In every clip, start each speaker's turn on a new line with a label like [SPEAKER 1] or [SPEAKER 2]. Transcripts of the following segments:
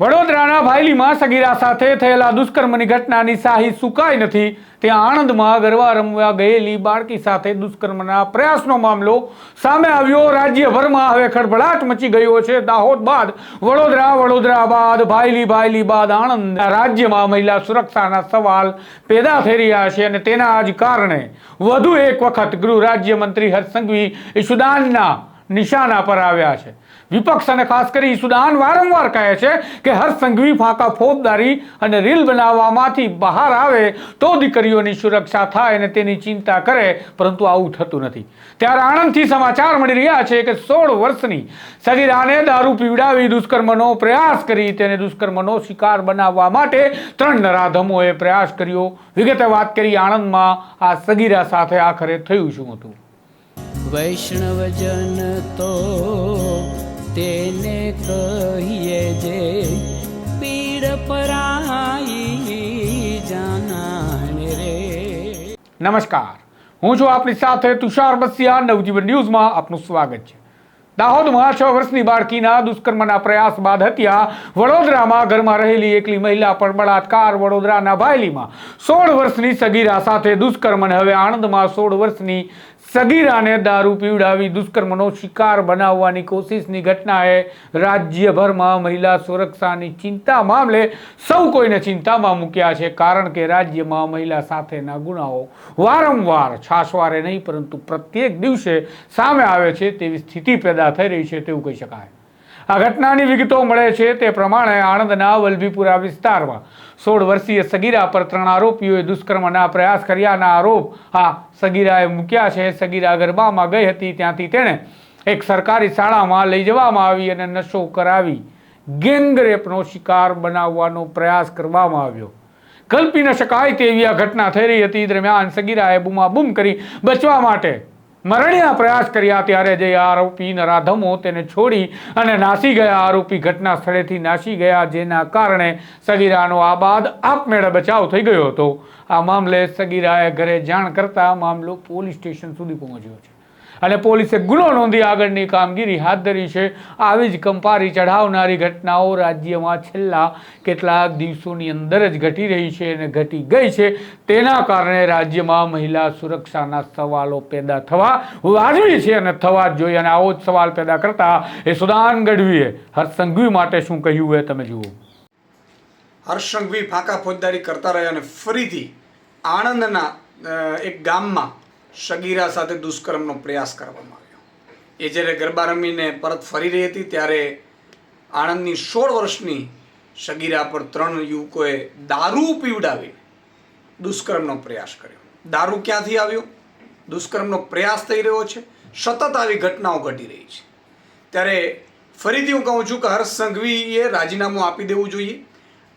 [SPEAKER 1] વડોદરાના ભાયલીમાં સગીરા સાથે થયેલા દુષ્કર્મની ઘટનાની શાહી સુકાઈ નથી. ત્યાં આણંદમાં ગરબા રમવા ગયેલી બાળકી સાથે દુષ્કર્મના પ્રયાસનો મામલો સામે આવ્યો. રાજ્યભરમાં હવે ખળભળાટ મચી ગયો છે. દાહોદ બાદ વડોદરા વડોદરા બાદ ભાયલી ભાયલી બાદ આણંદ. રાજ્યમાં મહિલા સુરક્ષાના સવાલ પેદા થઈ રહ્યા છે અને તેના જ કારણે વધુ એક વખત ગૃહ રાજ્યમંત્રી હર્ષ સંઘવી ઈશુદાનના નિશાના પર આવ્યા છે. વિપક્ષ અને ખાસ કરી સુદાન વારંવાર કહે છે કે હર સંઘવી ફાંકા ફોજદારી અને રીલ બનાવવામાંથી બહાર આવે તો દીકરીઓની સુરક્ષા થાય અને તેની ચિંતા કરે, પરંતુ આવું થતું નથી. ત્યારે આણંદથી સમાચાર મળી રહ્યા છે કે સોળ વર્ષની સગીરાને દારૂ પીવડાવી દુષ્કર્મનો પ્રયાસ કરી તેને દુષ્કર્મનો શિકાર બનાવવા માટે ત્રણ નરાધમોએ પ્રયાસ કર્યો. વિગતે વાત કરી આણંદમાં આ સગીરા સાથે આખરે થયું શું હતું?
[SPEAKER 2] વૈષ્ણવજન તો તેને કહીએ જે પીડ પરાઈ જાનાને રે.
[SPEAKER 1] નમસ્કાર. હું છું આપની સાથે તુષાર બસિયા. નવજીવન ન્યૂઝમાં આપનું સ્વાગત છે. દાહોદમાં છ વર્ષની બાળકીના દુષ્કર્મના પ્રયાસ બાદ હત્યા. વડોદરામાં ઘરમાં રહેલી એકલી મહિલા પર બળાત્કાર. વડોદરાના ભાયલીમાં સોળ વર્ષની સગીરા સાથે દુષ્કર્મ હવે આણંદમાં સોળ વર્ષની સગીરાને દારૂ પીવડાવી દુષ્કર્મનો શિકાર બનાવવાની કોશિશની ઘટનાએ રાજ્યભરમાં મહિલા સુરક્ષાની ચિંતા મામલે સૌ કોઈને ચિંતામાં મૂક્યા છે, કારણ કે રાજ્યમાં મહિલા સાથેના ગુનાઓ વારંવાર છાસવારે નહીં, પરંતુ પ્રત્યેક દિવસે સામે આવે છે તેવી સ્થિતિ પેદા થઈ રહી છે, તેવું કહી શકાય. આ ઘટનાની વિગતો મળે છે તે પ્રમાણે આણંદના વલભીપુરા વિસ્તારમાં સોળ વર્ષીય સગીરા પર ત્રણ આરોપીઓએ દુષ્કર્મના પ્રયાસ કર્યાના આરોપ આ સગીરાએ મૂક્યા છે. સગીરા ગરબામાં ગઈ હતી, ત્યાંથી તેણે એક સરકારી શાળામાં લઈ જવામાં આવી અને નશો કરાવી ગેંગરેપનો શિકાર બનાવવાનો પ્રયાસ કરવામાં આવ્યો. કલ્પી ન શકાય તેવી આ ઘટના થઈ રહી હતી. દરમિયાન સગીરાએ બૂમાબૂમ કરી બચવા માટે મરણ્યા પ્રયાસ કર્યા ત્યારે જે આરોપી નરાધમો તેને છોડી અને નાસી ગયા. આરોપી ઘટના સ્થળેથી નાસી ગયા, જેના કારણે સગીરાનો આ બાદ આપમેળે બચાવ થઈ ગયો હતો. આ મામલે સગીરાએ ઘરે જાણ કરતા મામલો પોલીસ સ્ટેશન સુધી પહોંચ્યો છે. અને પોલીસે ગુનો નોંધી આગળની કામગીરી હાથ ધરી છે. આવી જ કંપારી ચઢાવનારી ઘટનાઓ રાજ્યમાં છેલ્લા કેટલાક દિવસોની અંદર જ ઘટી રહી છે અને ઘટી ગઈ છે. તેના કારણે રાજ્યમાં મહિલા સુરક્ષાના સવાલો પેદા થવા વાજબી છે અને થવા જ જોઈએ. અને આવો જ સવાલ પેદા કરતા એ સુદાન ગઢવીએ હર્ષંઘવી માટે શું કહ્યું એ તમે જુઓ.
[SPEAKER 3] હર્ષંઘવી ફાંકા ફોજદારી કરતા રહ્યા અને ફરીથી આણંદના એક ગામમાં સગીરા સાથે દુષ્કર્મનો પ્રયાસ કરવામાં આવ્યો. એ જ્યારે ગરબા રમીને પરત ફરી રહી હતી, ત્યારે આણંદની સોળ વર્ષની સગીરા પર ત્રણ યુવકોએ દારૂ પીવડાવી દુષ્કર્મનો પ્રયાસ કર્યો. દારૂ ક્યાંથી આવ્યો? દુષ્કર્મનો પ્રયાસ થઈ રહ્યો છે. સતત આવી ઘટનાઓ ઘટી રહી છે. ત્યારે ફરીથી હું કહું છું કે હર્ષ સંઘવીએ રાજીનામું આપી દેવું જોઈએ.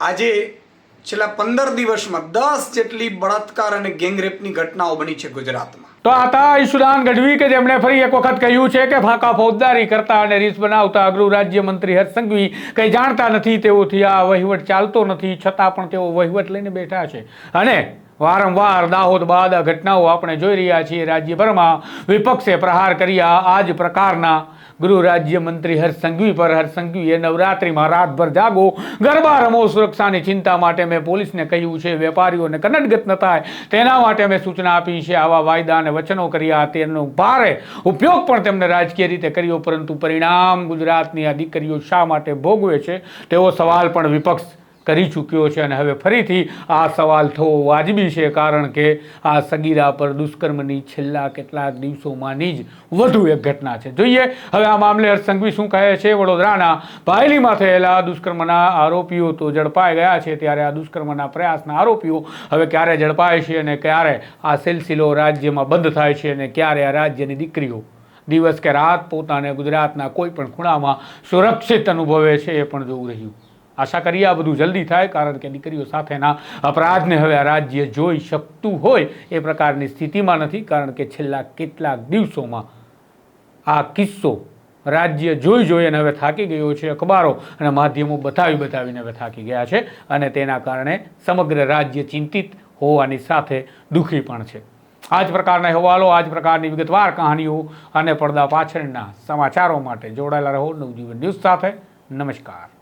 [SPEAKER 3] આજે છેલ્લા પંદર દિવસમાં દસ જેટલી બળાત્કાર અને ગેંગરેપની ઘટનાઓ બની છે ગુજરાતમાં.
[SPEAKER 1] તો આ હતા ઈશુદાન ગઢવી કે જેમણે ફરી એક વખત કહ્યું છે કે ફાંકા ફોજદારી કરતા અને રીસ બનાવતા ગૃહ રાજ્યમંત્રી હર્ષ સંઘવી કંઈ જાણતા નથી તેઓથી આ વહીવટ ચાલતો નથી છતાં પણ તેઓ વહીવટ લઈને બેઠા છે. અને વારંવાર દાહોદ બાદ ઘટનાઓ આપણે જોઈ રહ્યા છીએ. રાજ્યભરમાં વિપક્ષે પ્રહાર કર્યા. આ જ પ્રકારના ગૃહ રાજ્યમંત્રી હર્ષ સંઘવી પર હર્ષ સંઘવીએ નવરાત્રિમાં રાતભર જાગો. ગરબા રમો, સુરક્ષાની ચિંતા માટે મેં પોલીસને કહ્યું છે. વેપારીઓને કનડગત ન થાય. તેના માટે મેં સૂચના આપી છે. આવા વાયદા અને વચનો કર્યા. તેનો ભારે ઉપયોગ પણ તેમણે રાજકીય રીતે કર્યો, પરંતુ પરિણામ ગુજરાતની આ દીકરીઓ શા માટે ભોગવે છે? તેવો સવાલ પણ વિપક્ષ કરી ચૂક્યો છે અને હવે ફરીથી આ સવાલ થવો વાજબી છે કારણ કે આ સગીરા પર દુષ્કર્મની છેલ્લા કેટલાક દિવસોમાંની જ વધુ એક ઘટના છે. જોઈએ, હવે આ મામલે હર્ષસંઘવી શું કહે છે? વડોદરાના ભાયલીમાં થયેલા દુષ્કર્મના આરોપીઓ તો ઝડપાઈ ગયા છે ત્યારે આ દુષ્કર્મના પ્રયાસના આરોપીઓ હવે ક્યારે ઝડપાય છે અને ક્યારે આ સિલસિલો રાજ્યમાં બંધ થાય છે અને ક્યારે આ રાજ્યની દીકરીઓ દિવસ કે રાત પોતાને ગુજરાતના કોઈ પણ ખૂણામાં સુરક્ષિત અનુભવે છે એ પણ જોવું રહ્યું. આશા કરીએ આ બધું જલ્દી થાય, કારણ કે દીકરીઓ સાથેના અપરાધને હવે આ રાજ્ય જોઈ શકતું હોય એ પ્રકારની સ્થિતિમાં નથી, કારણ કે છેલ્લા કેટલાક દિવસોમાં આ કિસ્સો રાજ્ય જોઈ જોઈ અને હવે થાકી ગયો છે અખબારો અને માધ્યમો બતાવી બતાવીને હવે થાકી ગયા છે અને તેના કારણે સમગ્ર રાજ્ય ચિંતિત હોવાની સાથે દુઃખી પણ છે. આ જ પ્રકારના અહેવાલો આ જ પ્રકારની વિગતવાર કહાનીઓ અને પડદા પાછળના સમાચારો માટે જોડાયેલા રહો. નવજીવન ન્યૂઝ સાથે નમસ્કાર.